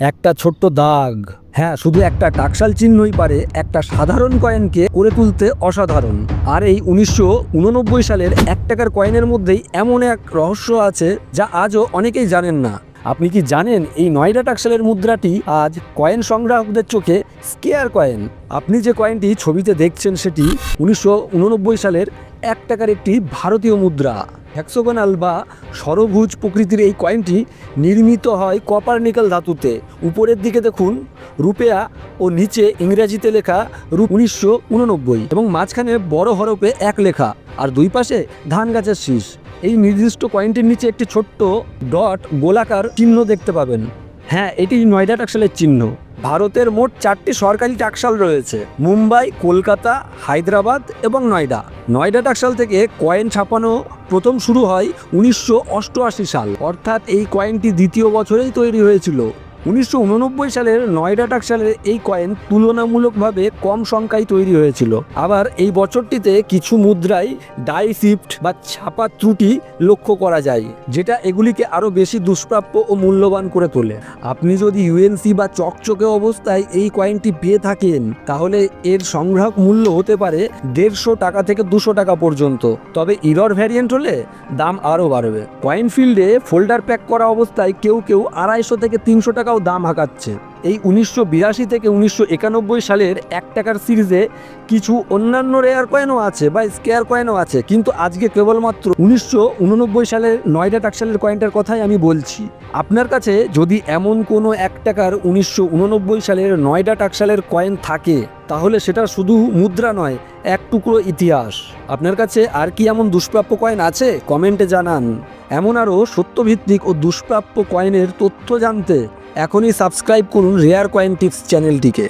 একটা ছোট্ট দাগ। হ্যাঁ শুধু একটা টাকশাল চিহ্নই পারে, একটা সাধারণ কয়েনকে করে তুলতে অসাধারণ। আর এই উনিশশো উননব্বই সালের এক টাকার কয়েনের মধ্যেই এমন এক রহস্য আছে যা আজও অনেকেই জানেন না। আপনি কি জানেন এই নয়ডা টাকশালের মুদ্রাটি আজ কয়েন সংগ্রাহকদের চোখে স্কেয়ার কয়েন? আপনি যে কয়েনটি ছবিতে দেখছেন সেটি উনিশশো উননব্বই সালের এক টাকার একটি ভারতীয় মুদ্রা। হ্যাক্সোগোনাল বা সরভুজ প্রকৃতির এই কয়েনটি নির্মিত হয় কপার নিকেল ধাতুতে। উপরের দিকে দেখুন, রুপেয়া ও নিচে ইংরেজিতে লেখা রূপ উনিশশো এবং মাঝখানে বড় হরপে এক লেখা আর দুই পাশে ধান গাছের শীষ। এই নির্দিষ্ট কয়েনটির নিচে একটি ছোট্ট ডট গোলাকার চিহ্ন দেখতে পাবেন। হ্যাঁ এটি নয়ডা টাকশালের চিহ্ন। ভারতের মোট চারটি সরকারি টাকশাল রয়েছে, মুম্বাই, কলকাতা, হায়দ্রাবাদ এবং নয়ডা। নয়ডা টাকশাল থেকে কয়েন ছাপানো প্রথম শুরু হয় উনিশশো অষ্টআশি সাল। অর্থাৎ এই কয়েনটি দ্বিতীয় বছরেই তৈরি হয়েছিল। উনিশশো উননব্বই সালের নয়ডা টাকশালের এই কয়েন তুলনামূলকভাবে কম সংখ্যায় তৈরি হয়েছিল। আবার এই বছরটিতে কিছু মুদ্রায় ডাই শিফট বা ছাপা ত্রুটি লক্ষ্য করা যায়, যেটা এগুলিকে আরও বেশি দুষ্প্রাপ্য ও মূল্যবান করে তোলে। আপনি যদি ইউএনসি বা চকচকে অবস্থায় এই কয়েনটি পেয়ে থাকেন, তাহলে এর সংগ্রাহক মূল্য হতে পারে দেড়শো টাকা থেকে দুশো টাকা পর্যন্ত। তবে ইরর ভ্যারিয়েন্ট হলে দাম আরও বাড়বে। কয়েন ফিল্ডে ফোল্ডার প্যাক করা অবস্থায় কেউ কেউ আড়াইশো থেকে তিনশো টাকাও দাম হাঁকাচ্ছে। এই উনিশশো বিরাশি থেকে উনিশশো একানব্বই সালের এক টাকার সিরিজে কিছু অন্যান্য রেয়ার কয়েনও আছে বা স্কেয়ার কয়েনও আছে, কিন্তু আজকে কেবলমাত্র উনিশশো উননব্বই সালের নয়ডা টাকশালের কয়েনটার কথাই আমি বলছি। আপনার কাছে যদি এমন কোনো এক টাকার উনিশশো উননব্বই সালের নয়ডা টাকশালের কয়েন থাকে, তাহলে সেটা শুধু মুদ্রা নয়, এক টুকরো ইতিহাস। আপনার কাছে আর কি এমন দুষ্প্রাপ্য কয়েন আছে? কমেন্টে জানান। এমন আরও সত্যভিত্তিক ও দুষ্প্রাপ্য কয়েনের তথ্য জানতে এখনই সাবস্ক্রাইব করুন রেয়ার কয়েন টিপস চ্যানেলটিকে।